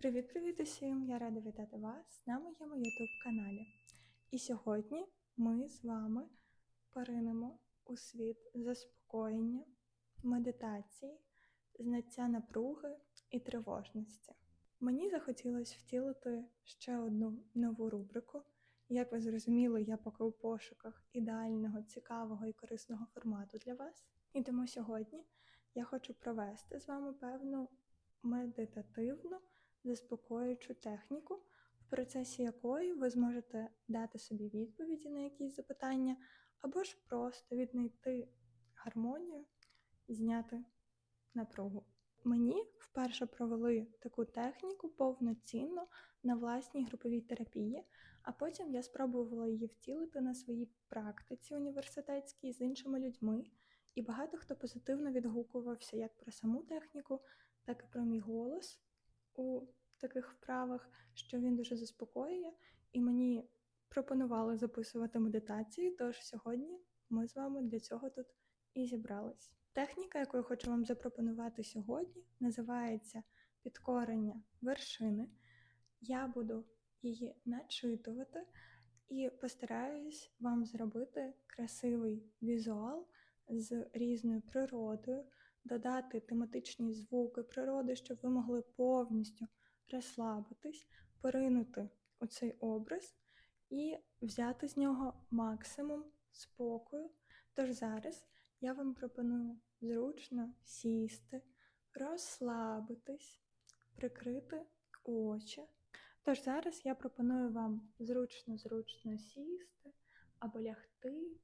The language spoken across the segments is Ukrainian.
Привіт-привіт усім! Я рада вітати вас на моєму YouTube каналі. І сьогодні ми з вами поринемо у світ заспокоєння, медитації, знаття напруги і тривожності. Мені захотілося втілити ще одну нову рубрику. Як ви зрозуміли, я поки у пошуках ідеального, цікавого і корисного формату для вас. І тому сьогодні я хочу провести з вами певну медитативну заспокоюючу техніку, в процесі якої ви зможете дати собі відповіді на якісь запитання, або ж просто віднайти гармонію і зняти напругу. Мені вперше провели таку техніку повноцінно на власній груповій терапії, а потім я спробувала її втілити на своїй практиці університетській з іншими людьми, і багато хто позитивно відгукувався як про саму техніку, так і про мій голос у таких вправах, що він дуже заспокоює, і мені пропонували записувати медитації. Тож сьогодні ми з вами для цього тут і зібрались. Техніка, яку я хочу вам запропонувати сьогодні, називається підкорення вершини. Я буду її начитувати і постараюсь вам зробити красивий візуал з різною природою, додати тематичні звуки природи, щоб ви могли повністю розслабитись, поринути у цей образ і взяти з нього максимум спокою. Тож зараз я вам пропоную зручно сісти, розслабитись, прикрити очі. Тож зараз я пропоную вам зручно-зручно сісти або лягти,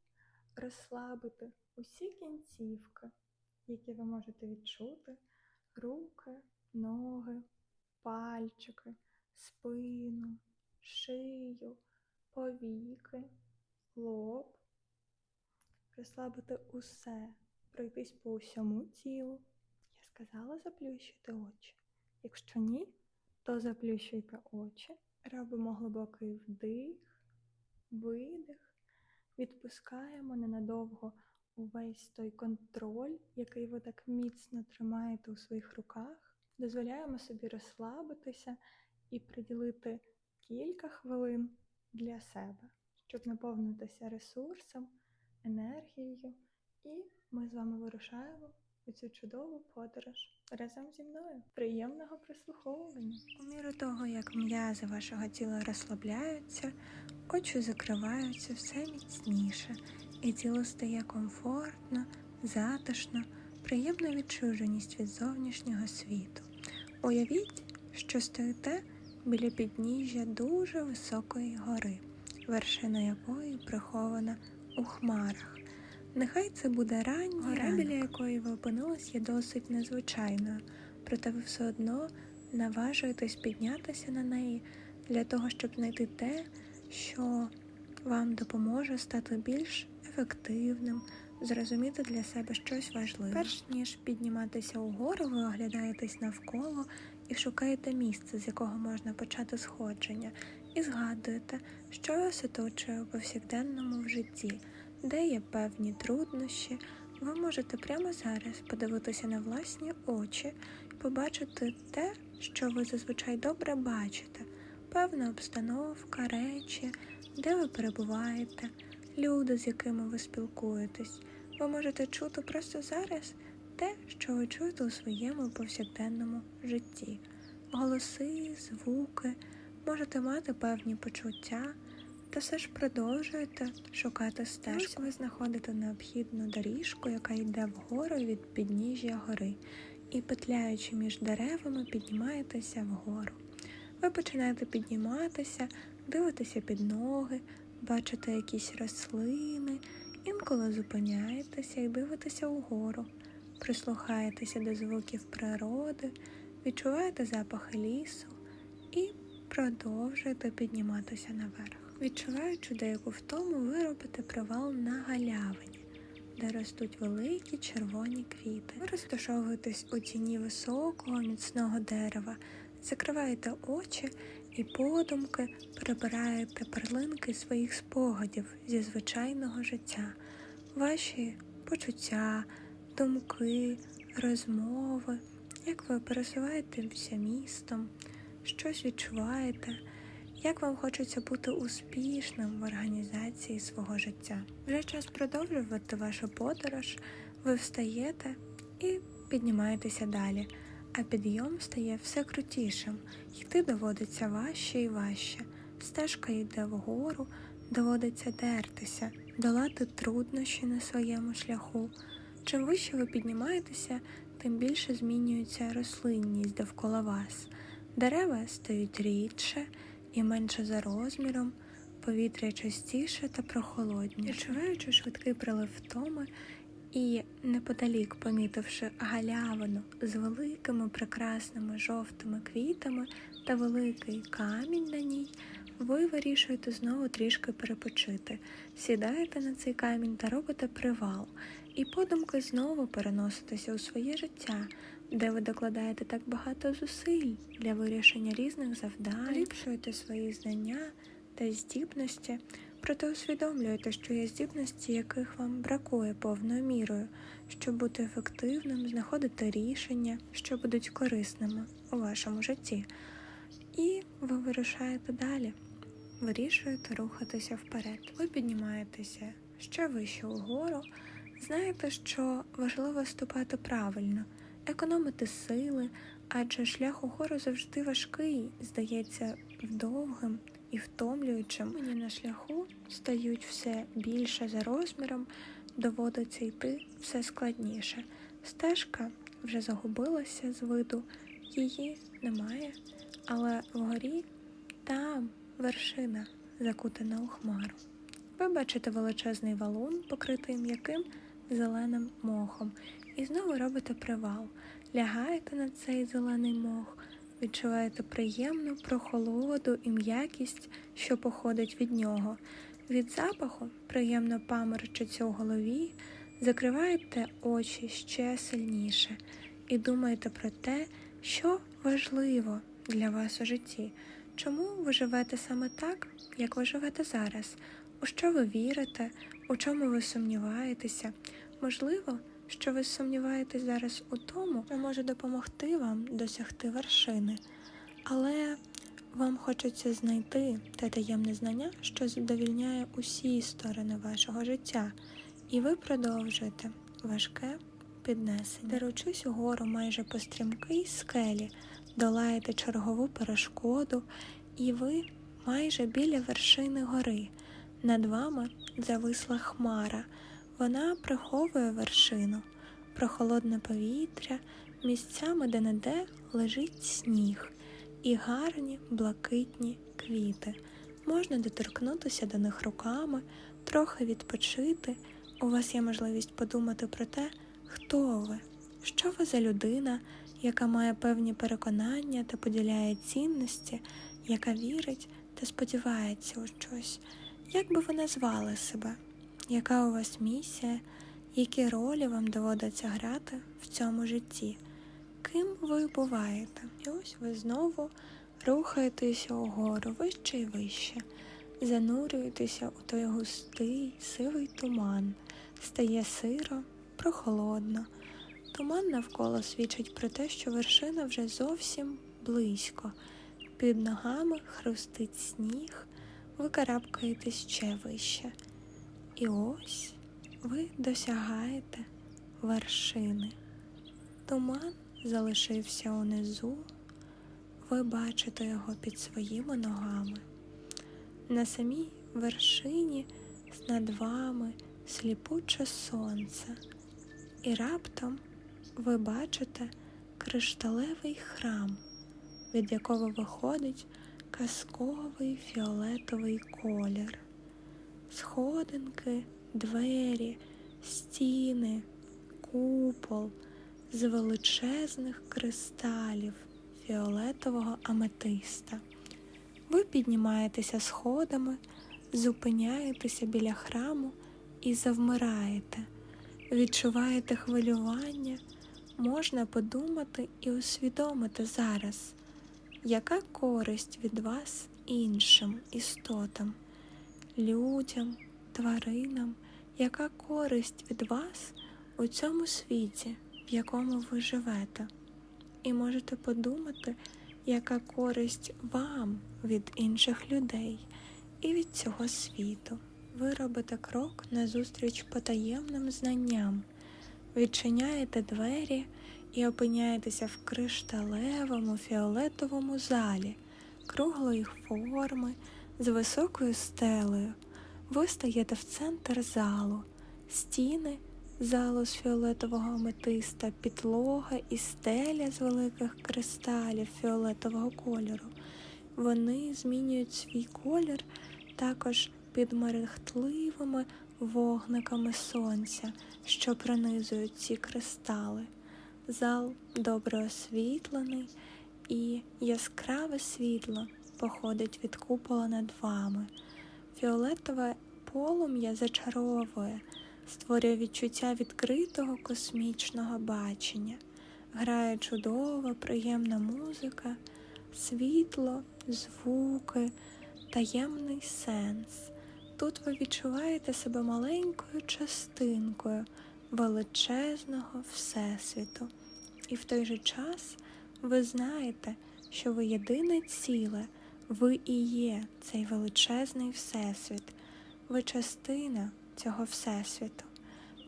розслабити усі кінцівки, які ви можете відчути, руки, ноги, пальчики, спину, шию, повіки, лоб. Розслабити усе, пройтись по усьому тілу. Я сказала заплющити очі. Якщо ні, то заплющуйте очі. Робимо глибокий вдих, видих, відпускаємо ненадовго увесь той контроль, який ви так міцно тримаєте у своїх руках. Дозволяємо собі розслабитися і приділити кілька хвилин для себе, щоб наповнитися ресурсом, енергією, і ми з вами вирушаємо у цю чудову подорож разом зі мною. Приємного прислуховування! У міру того, як м'язи вашого тіла розслабляються, очі закриваються все міцніше, і тіло стає комфортно, затишно, приємна відчуженість від зовнішнього світу. Уявіть, що стоїте біля підніжжя дуже високої гори, вершина якої прихована у хмарах. Нехай це буде ранній Гора, біля якої ви опинились, є досить незвичайною, проте ви все одно наважуєтесь піднятися на неї для того, щоб знайти те, що вам допоможе стати більш ефективним, зрозуміти для себе щось важливе. Перш ніж підніматися угору, ви оглядаєтесь навколо і шукаєте місце, з якого можна почати сходження, і згадуєте, що вас оточує у повсякденному в житті, де є певні труднощі. Ви можете прямо зараз подивитися на власні очі і побачити те, що ви зазвичай добре бачите, певна обстановка, речі, де ви перебуваєте, люди, з якими ви спілкуєтесь. Ви можете чути просто зараз те, що ви чуєте у своєму повсякденному житті. Голоси, звуки, можете мати певні почуття, та все ж продовжуєте шукати стежку. Ви знаходите необхідну доріжку, яка йде вгору від підніжжя гори, і петляючи між деревами, піднімаєтеся вгору. Ви починаєте підніматися, дивитеся під ноги, бачите якісь рослини, інколи зупиняєтеся і дивитеся вгору, прислухаєтеся до звуків природи, відчуваєте запахи лісу і продовжуєте підніматися наверх. Відчуваючи деяку втому, ви робите привал на галявині, де ростуть великі червоні квіти. Ви розташовуєтесь у тіні високого міцного дерева, закриваєте очі і подумки перебираєте перлинки своїх спогадів зі звичайного життя, ваші почуття, думки, розмови, як ви пересуваєтеся містом, щось відчуваєте, як вам хочеться бути успішним в організації свого життя. Вже час продовжувати вашу подорож, ви встаєте і піднімаєтеся далі, а підйом стає все крутішим, йти доводиться важче і важче. Стежка йде вгору, доводиться дертися, долати труднощі на своєму шляху. Чим вище ви піднімаєтеся, тим більше змінюється рослинність довкола вас. Дерева стають рідше і менше за розміром, повітря частіше та прохолодніше. Відчуваючи швидкий прилив втоми і неподалік помітивши галявину з великими прекрасними жовтими квітами та великий камінь на ній, ви вирішуєте знову трішки перепочити, сідаєте на цей камінь та робите привал, і подумки знову переноситеся у своє життя, де ви докладаєте так багато зусиль для вирішення різних завдань, поліпшуєте свої знання та здібності, проте усвідомлюєте, що є здібності, яких вам бракує повною мірою, щоб бути ефективним, знаходити рішення, що будуть корисними у вашому житті. І ви вирушаєте далі, вирішуєте рухатися вперед. Ви піднімаєтеся ще вище угору, знаєте, що важливо ступати правильно, економити сили, адже шлях угору завжди важкий, здається, довгим і втомлюючим. Мені на шляху стають все більше за розміром, доводиться йти все складніше. Стежка вже загубилася з виду, її немає, але вгорі там вершина закутана у хмару. Ви бачите величезний валун, покритий м'яким зеленим мохом, і знову робите привал. Лягаєте на цей зелений мох, відчуваєте приємну прохолоду і м'якість, що походить від нього. Від запаху приємно паморочиться у голові, закриваєте очі ще сильніше і думаєте про те, що важливо для вас у житті. Чому ви живете саме так, як ви живете зараз? У що ви вірите, у чому ви сумніваєтеся? Можливо, що ви сумніваєтесь зараз у тому, що може допомогти вам досягти вершини, але вам хочеться знайти те таємне знання, що задовільняє усі сторони вашого життя, і ви продовжуєте важке піднесення. Деручись угору майже по стрімкій скелі, долаєте чергову перешкоду, і ви майже біля вершини гори. Над вами зависла хмара. Вона приховує вершину, прохолодне повітря, місцями де-не-де лежить сніг і гарні блакитні квіти. Можна доторкнутися до них руками, трохи відпочити. У вас є можливість подумати про те, хто ви, що ви за людина, яка має певні переконання та поділяє цінності, яка вірить та сподівається у щось. Як би ви назвали себе? Яка у вас місія, які ролі вам доводиться грати в цьому житті? Ким ви буваєте? І ось ви знову рухаєтеся угору вище і вище, занурюєтеся у той густий, сивий туман, стає сиро, прохолодно. Туман навколо свідчить про те, що вершина вже зовсім близько. Під ногами хрустить сніг, ви карабкаєтесь ще вище. І ось ви досягаєте вершини. Туман залишився унизу, ви бачите його під своїми ногами. На самій вершині над вами сліпуче сонце, і раптом ви бачите кришталевий храм, від якого виходить казковий фіолетовий колір сходинки, двері, стіни, купол з величезних кристалів фіолетового аметиста. Ви піднімаєтеся сходами, зупиняєтеся біля храму і завмираєте, відчуваєте хвилювання, можна подумати і усвідомити зараз, яка користь від вас іншим істотам людям, тваринам, яка користь від вас у цьому світі, в якому ви живете, і можете подумати, яка користь вам від інших людей і від цього світу. Ви робите крок назустріч потаємним знанням, відчиняєте двері і опиняєтеся в кришталевому фіолетовому залі, круглої форми, з високою стелею. Ви стаєте в центр залу, стіни залу з фіолетового аметиста, підлога і стеля з великих кристалів фіолетового кольору. Вони змінюють свій колір також під мерехтливими вогниками сонця, що пронизують ці кристали. Зал добре освітлений, і яскраве світло походить від купола над вами. Фіолетове полум'я зачаровує, створює відчуття відкритого космічного бачення, грає чудова, приємна музика, світло, звуки, таємний сенс. Тут ви відчуваєте себе маленькою частинкою величезного Всесвіту. І в той же час ви знаєте, що ви єдине ціле, ви і є цей величезний Всесвіт, ви частина цього Всесвіту.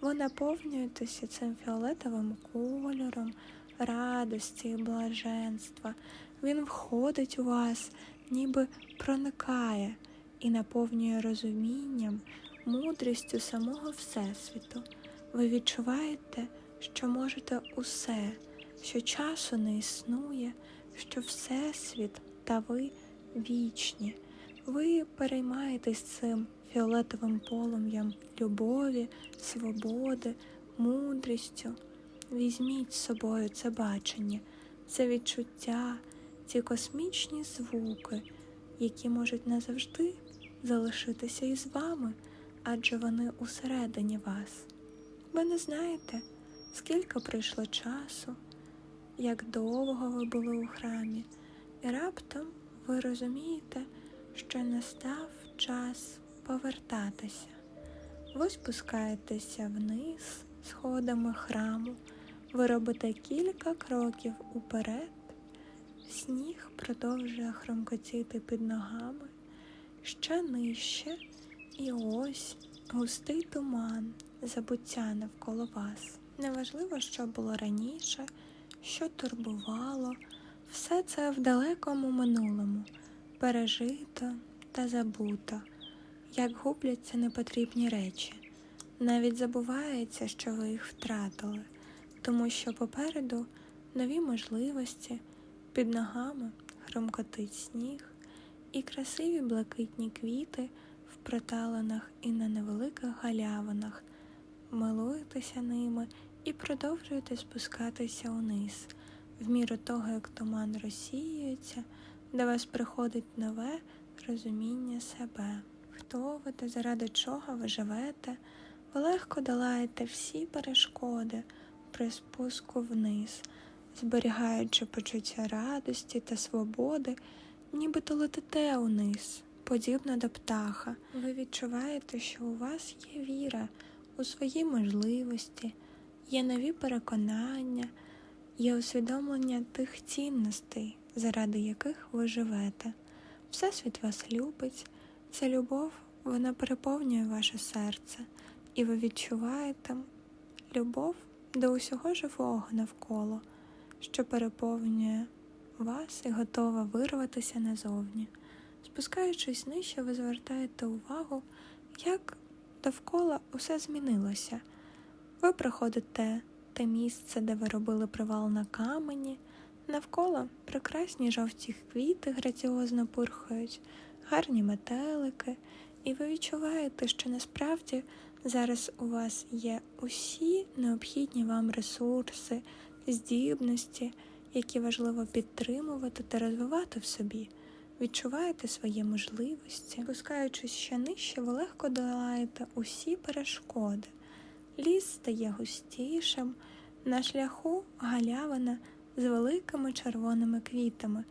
Ви наповнюєтеся цим фіолетовим кольором, радості і блаженства. Він входить у вас, ніби проникає і наповнює розумінням, мудрістю самого Всесвіту. Ви відчуваєте, що можете усе, що часу не існує, що Всесвіт та ви вічні. Ви переймаєтесь цим фіолетовим полум'ям любові, свободи, мудрістю. Візьміть з собою це бачення, це відчуття, ці космічні звуки, які можуть назавжди залишитися із вами, адже вони усередині вас. Ви не знаєте, скільки пройшло часу, як довго ви були у храмі, і раптом ви розумієте, що настав час повертатися. Ви спускаєтеся вниз сходами храму, ви робите кілька кроків уперед, сніг продовжує хромкотіти під ногами, ще нижче, і ось густий туман, забуття навколо вас. Неважливо, що було раніше, що турбувало, все це в далекому минулому, пережито та забуто, як губляться непотрібні речі. Навіть забувається, що ви їх втратили, тому що попереду нові можливості, під ногами хромкотить сніг, і красиві блакитні квіти в проталенах і на невеликих галявинах. Милуєтеся ними і продовжуєте спускатися униз, в міру того, як туман розсіюється, до вас приходить нове розуміння себе. Хто ви та заради чого ви живете, ви легко долаєте всі перешкоди при спуску вниз, зберігаючи почуття радості та свободи, нібито летите униз, подібно до птаха. Ви відчуваєте, що у вас є віра у свої можливості, є нові переконання, є усвідомлення тих цінностей, заради яких ви живете. Всесвіт вас любить, ця любов вона переповнює ваше серце, і ви відчуваєте любов до усього живого навколо, що переповнює вас і готова вирватися назовні. Спускаючись нижче, ви звертаєте увагу, як довкола усе змінилося. Ви проходите те місце, де ви робили привал на камені, навколо прекрасні жовті квіти граціозно пурхають, гарні метелики, і ви відчуваєте, що насправді зараз у вас є усі необхідні вам ресурси, здібності, які важливо підтримувати та розвивати в собі. Відчуваєте свої можливості, спускаючись ще нижче, ви легко долаєте усі перешкоди. Ліс стає густішим, на шляху галявина з великими червоними квітами.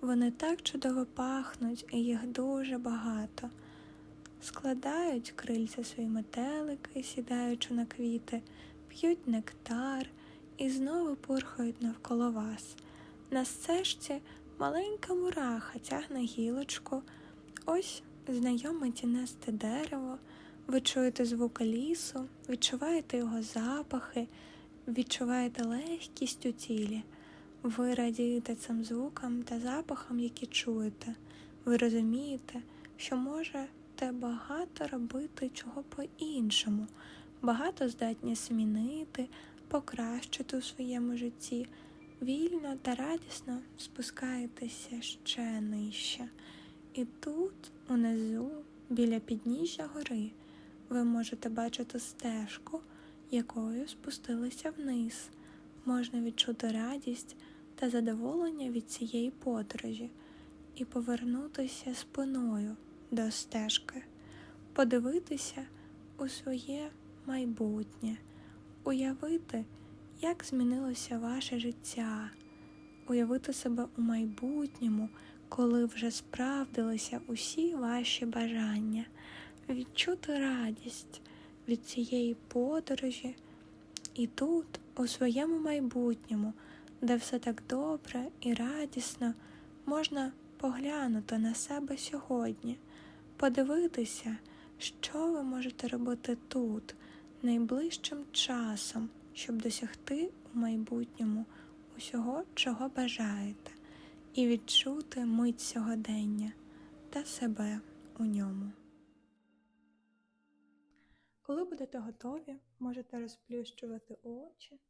Вони так чудово пахнуть, і їх дуже багато. Складають крильця свої метелики, сідаючи на квіти, п'ють нектар і знову пурхають навколо вас. На стежці маленька мураха тягне гілочку. Ось знайоме тінесте дерево. Ви чуєте звуки лісу, відчуваєте його запахи, відчуваєте легкість у тілі. Ви радієте цим звукам та запахам, які чуєте. Ви розумієте, що можете багато робити чого по-іншому, багато здатні змінити, покращити у своєму житті. Вільно та радісно спускаєтеся ще нижче. І тут, унизу, біля підніжжя гори, ви можете бачити стежку, якою спустилися вниз. Можна відчути радість та задоволення від цієї подорожі і повернутися спиною до стежки, подивитися у своє майбутнє, уявити, як змінилося ваше життя, уявити себе у майбутньому, коли вже справдилися усі ваші бажання, відчути радість від цієї подорожі і тут, у своєму майбутньому, де все так добре і радісно, можна поглянути на себе сьогодні, подивитися, що ви можете робити тут, найближчим часом, щоб досягти у майбутньому усього, чого бажаєте, і відчути мить сьогодення та себе у ньому. Коли будете готові, можете розплющувати очі,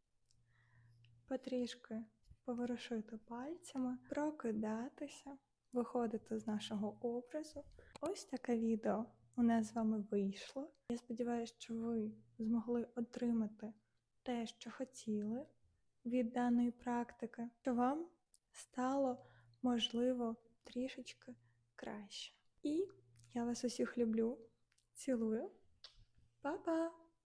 потрішки поворушити пальцями, прокидатися, виходити з нашого образу. Ось таке відео у нас з вами вийшло. Я сподіваюся, що ви змогли отримати те, що хотіли від даної практики, що вам стало можливо трішечки краще. І я вас усіх люблю, цілую. Bye bye.